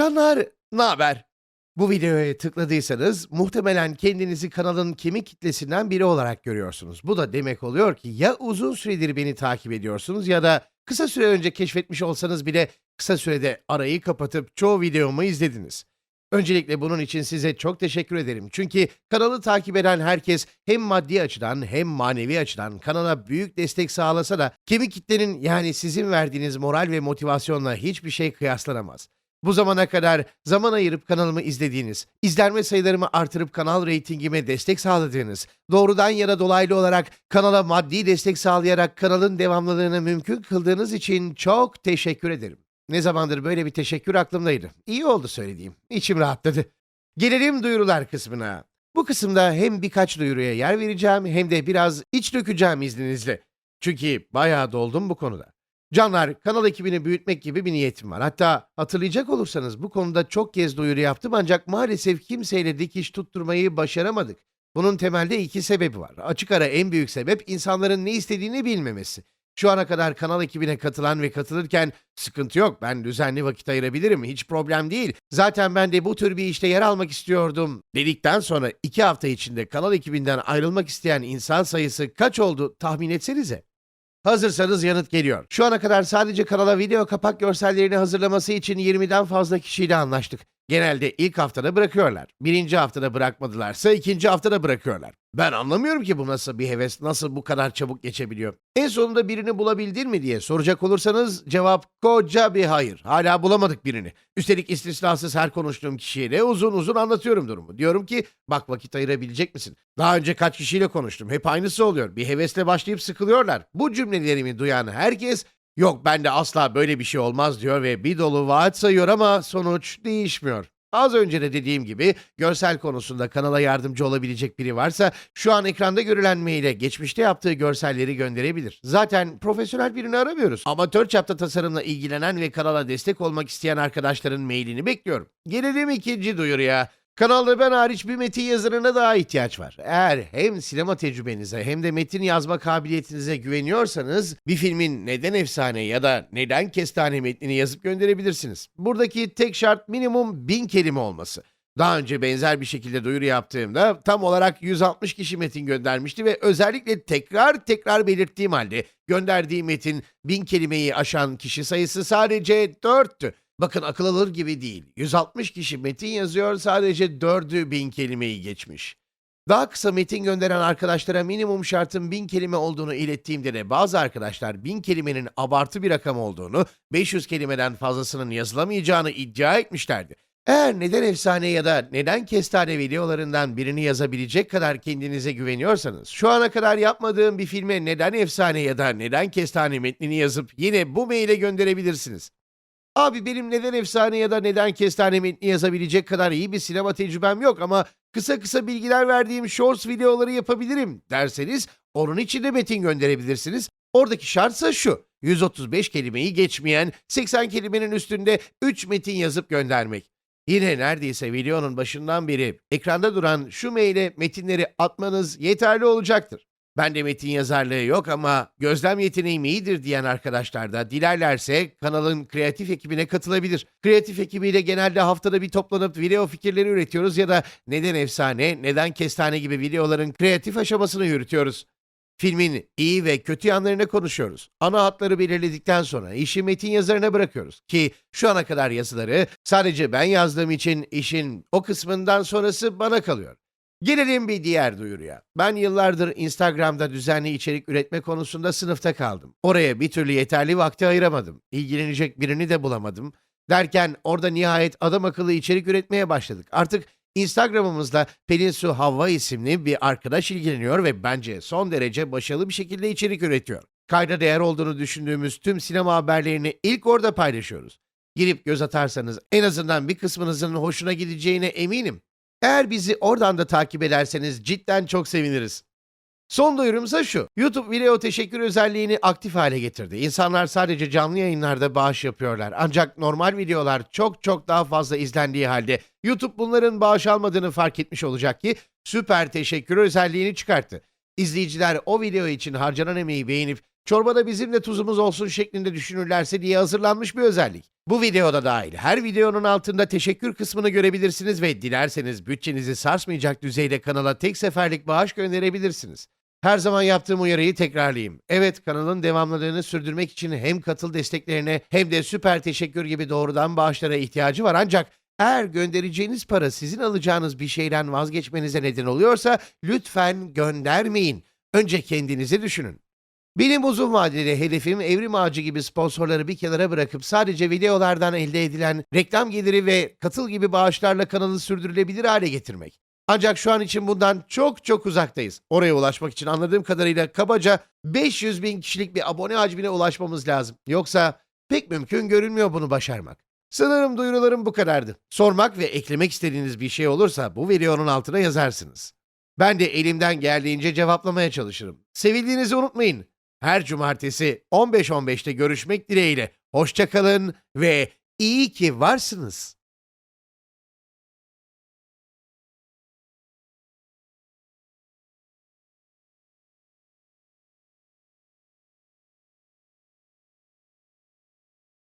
Canlar, ne haber? Bu videoya tıkladıysanız muhtemelen kendinizi kanalın kemik kitlesinden biri olarak görüyorsunuz. Bu da demek oluyor ki ya uzun süredir beni takip ediyorsunuz ya da kısa süre önce keşfetmiş olsanız bile kısa sürede arayı kapatıp çoğu videomu izlediniz. Öncelikle bunun için size çok teşekkür ederim. Çünkü kanalı takip eden herkes hem maddi açıdan hem manevi açıdan kanala büyük destek sağlasa da kemik kitlenin yani sizin verdiğiniz moral ve motivasyonla hiçbir şey kıyaslanamaz. Bu zamana kadar zaman ayırıp kanalımı izlediğiniz, izlenme sayılarımı artırıp kanal reytingime destek sağladığınız, doğrudan ya da dolaylı olarak kanala maddi destek sağlayarak kanalın devamlılığını mümkün kıldığınız için çok teşekkür ederim. Ne zamandır böyle bir teşekkür aklımdaydı. İyi oldu söylediğim. İçim rahatladı. Gelelim duyurular kısmına. Bu kısımda hem birkaç duyuruya yer vereceğim hem de biraz iç dökeceğim izninizle. Çünkü bayağı doldum bu konuda. Canlar, kanal ekibini büyütmek gibi bir niyetim var. Hatta hatırlayacak olursanız bu konuda çok kez duyuru yaptım ancak maalesef kimseyle dikiş tutturmayı başaramadık. Bunun temelde iki sebebi var. Açık ara en büyük sebep insanların ne istediğini bilmemesi. Şu ana kadar kanal ekibine katılan ve katılırken sıkıntı yok ben düzenli vakit ayırabilirim hiç problem değil. Zaten ben de bu tür bir işte yer almak istiyordum dedikten sonra iki hafta içinde kanal ekibinden ayrılmak isteyen insan sayısı kaç oldu tahmin etsenize. Hazırsanız yanıt geliyor. Şu ana kadar sadece kanala video kapak görsellerini hazırlaması için 20'den fazla kişiyle anlaştık. Genelde ilk haftada bırakıyorlar. Birinci haftada bırakmadılarsa ikinci haftada bırakıyorlar. Ben anlamıyorum ki bu nasıl bir heves, nasıl bu kadar çabuk geçebiliyor. En sonunda birini bulabildin mi diye soracak olursanız cevap koca bir hayır. Hala bulamadık birini. Üstelik istisnasız her konuştuğum kişiye de uzun uzun anlatıyorum durumu. Diyorum ki bak vakit ayırabilecek misin? Daha önce kaç kişiyle konuştum. Hep aynısı oluyor. Bir hevesle başlayıp sıkılıyorlar. Bu cümlelerimi duyan herkes Yok bende asla böyle bir şey olmaz diyor ve bir dolu vaat sayıyor ama sonuç değişmiyor. Az önce de dediğim gibi görsel konusunda kanala yardımcı olabilecek biri varsa şu an ekranda görülen maile geçmişte yaptığı görselleri gönderebilir. Zaten profesyonel birini aramıyoruz. Amatör çapta tasarımla ilgilenen ve kanala destek olmak isteyen arkadaşların mailini bekliyorum. Gelelim ikinci duyuruya. Kanalda ben hariç bir metin yazarına daha ihtiyaç var. Eğer hem sinema tecrübenize hem de metin yazma kabiliyetinize güveniyorsanız bir filmin neden efsane ya da neden kestane metnini yazıp gönderebilirsiniz. Buradaki tek şart minimum 1000 kelime olması. Daha önce benzer bir şekilde duyuru yaptığımda tam olarak 160 kişi metin göndermişti ve özellikle tekrar tekrar belirttiğim halde gönderdiği metin 1000 kelimeyi aşan kişi sayısı sadece 4'tü. Bakın akıl alır gibi değil. 160 kişi metin yazıyor sadece 4'ü 1000 kelimeyi geçmiş. Daha kısa metin gönderen arkadaşlara minimum şartın 1000 kelime olduğunu ilettiğimde de bazı arkadaşlar 1000 kelimenin abartı bir rakam olduğunu, 500 kelimeden fazlasının yazılamayacağını iddia etmişlerdi. Eğer neden efsane ya da neden kestane videolarından birini yazabilecek kadar kendinize güveniyorsanız, şu ana kadar yapmadığım bir filme neden efsane ya da neden kestane metnini yazıp yine bu maile gönderebilirsiniz. Abi benim neden efsane ya da neden kestane metni yazabilecek kadar iyi bir sinema tecrübem yok ama kısa kısa bilgiler verdiğim shorts videoları yapabilirim derseniz onun için de metin gönderebilirsiniz. Oradaki şartsa şu. 135 kelimeyi geçmeyen 80 kelimenin üstünde 3 metin yazıp göndermek. Yine neredeyse videonun başından beri ekranda duran şu maile metinleri atmanız yeterli olacaktır. Ben de metin yazarlığı yok ama gözlem yeteneğim iyidir diyen arkadaşlar da dilerlerse kanalın kreatif ekibine katılabilir. Kreatif ekibiyle genelde haftada bir toplanıp video fikirleri üretiyoruz ya da neden efsane, neden kestane gibi videoların kreatif aşamasını yürütüyoruz. Filmin iyi ve kötü yanlarını konuşuyoruz. Ana hatları belirledikten sonra işi metin yazarına bırakıyoruz. Ki şu ana kadar yazıları sadece ben yazdığım için işin o kısmından sonrası bana kalıyor. Gelelim bir diğer duyuruya. Ben yıllardır Instagram'da düzenli içerik üretme konusunda sınıfta kaldım. Oraya bir türlü yeterli vakti ayıramadım. İlgilenecek birini de bulamadım. Derken orada nihayet adam akıllı içerik üretmeye başladık. Artık Instagram'ımızda Pelin Su Havva isimli bir arkadaş ilgileniyor ve bence son derece başarılı bir şekilde içerik üretiyor. Kayda değer olduğunu düşündüğümüz tüm sinema haberlerini ilk orada paylaşıyoruz. Girip göz atarsanız en azından bir kısmınızın hoşuna gideceğine eminim. Eğer bizi oradan da takip ederseniz cidden çok seviniriz. Son duyurumsa şu. YouTube video teşekkür özelliğini aktif hale getirdi. İnsanlar sadece canlı yayınlarda bağış yapıyorlar. Ancak normal videolar çok çok daha fazla izlendiği halde YouTube bunların bağış almadığını fark etmiş olacak ki süper teşekkür özelliğini çıkarttı. İzleyiciler o video için harcanan emeği beğenip Çorbada bizim de tuzumuz olsun şeklinde düşünürlerse diye hazırlanmış bir özellik. Bu videoda dahil her videonun altında teşekkür kısmını görebilirsiniz ve dilerseniz bütçenizi sarsmayacak düzeyde kanala tek seferlik bağış gönderebilirsiniz. Her zaman yaptığım uyarıyı tekrarlayayım. Evet kanalın devamlılığını sürdürmek için hem katıl desteklerine hem de süper teşekkür gibi doğrudan bağışlara ihtiyacı var ancak eğer göndereceğiniz para sizin alacağınız bir şeyden vazgeçmenize neden oluyorsa lütfen göndermeyin. Önce kendinizi düşünün. Benim uzun vadeli hedefim Evrim Ağacı gibi sponsorları bir kenara bırakıp sadece videolardan elde edilen reklam geliri ve katıl gibi bağışlarla kanalı sürdürülebilir hale getirmek. Ancak şu an için bundan çok çok uzaktayız. Oraya ulaşmak için anladığım kadarıyla kabaca 500 bin kişilik bir abone hacmine ulaşmamız lazım. Yoksa pek mümkün görünmüyor bunu başarmak. Sanırım duyurularım bu kadardı. Sormak ve eklemek istediğiniz bir şey olursa bu videonun altına yazarsınız. Ben de elimden geldiğince cevaplamaya çalışırım. Sevildiğinizi unutmayın. Her cumartesi 15.15'te görüşmek dileğiyle. Hoşçakalın ve iyi ki varsınız.